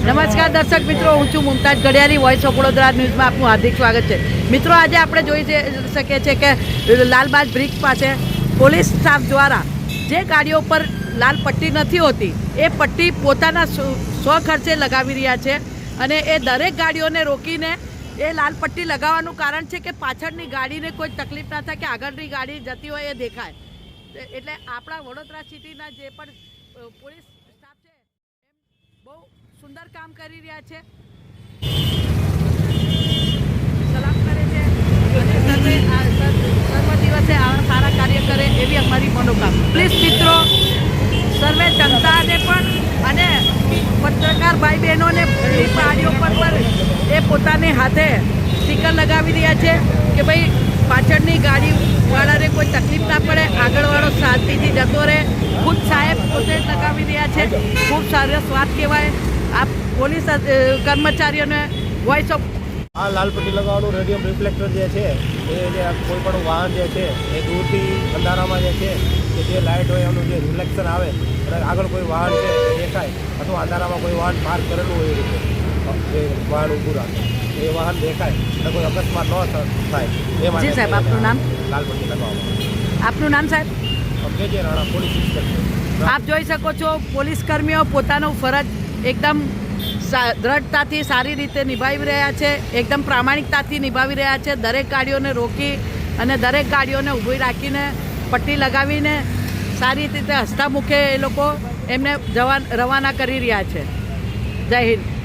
નમસ્કાર દર્શક મિત્રો, હું છું મુમતાજ ગડિયારી વોઇસ ઓફ વડોદરા ન્યૂઝમાં આપનું હાર્દિક સ્વાગત છે. મિત્રો, આજે આપણે જોઈ શકીએ છીએ કે લાલબાગ બ્રિજ પાસે પોલીસ સ્ટાફ દ્વારા જે ગાડીઓ પર લાલ પટ્ટી નથી હોતી, એ પટ્ટી પોતાના સ્વ સ્વખર્ચે લગાવી રહ્યા છે અને એ દરેક ગાડીઓને રોકીને એ લાલ પટ્ટી લગાવવાનું કારણ છે કે પાછળની ગાડીને કોઈ તકલીફ ના થાય કે આગળની ગાડી જતી હોય એ દેખાય. એટલે આપણા વડોદરા સિટીના જે પણ પોલીસ સ્ટાફ છે બહુ સુંદર કામ કરી રહ્યા છે. સલામ દિવસે આવા સારા કાર્ય કરે એવી અમારી મનોકામના. પ્લીઝ મિત્રો, સર્વે જનતાને પણ અને પત્રકાર ભાઈ બહેનોને બધી પર પણ એ પોતાની હાથે સ્ટીકર લગાવી રહ્યા છે કે ભાઈ પાછળની ગાડીવાળાને કોઈ તકલીફ ના પડે, આગળવાળો શાંતિથી જતો રહે. ખુદ સાહેબ પોતે લગાવી રહ્યા છે. ખૂબ સરસ વાત કહેવાય. આ પોલીસ કર્મચારીઓને વોઇસ ઓફ આ લાલ પટ્ટી લગાવવાનું રેડિયમ રિફ્લેક્ટર જે છે એ જે કોઈ પણ વાહન જે છે એ દૂરથી અંધારામાં જે છે કે જે લાઇટ હોય એનું જે રિફ્લેક્શન આવે અને આગળ કોઈ વાહન છે દેખાય અથવા અંધારામાં કોઈ વાહન પાર્ક કરેલું હોય એ રીતે એ વાહન ઊભું રાખે. એ વાહન દેખાય અને કોઈ અકસ્માત ન થાય એ માટે સાહેબ, આપનું નામ? લાલ પટ્ટી લગાવવામાં આપનું નામ સાહેબ? Rana police inspector. આપ જોઈ શકો છો પોલીસ કર્મીઓ પોતાનો ફરજ એકદમ દ્રઢતાથી સારી રીતે નિભાવી રહ્યા છે, એકદમ પ્રામાણિકતાથી નિભાવી રહ્યા છે, દરેક ગાડીઓને રોકી અને દરેક ગાડીઓને ઊભી રાખીને પટ્ટી લગાવીને સારી રીતે હસતા મુખે એ લોકો એમને જવા રવાના કરી રહ્યા છે. જય હિન્દ.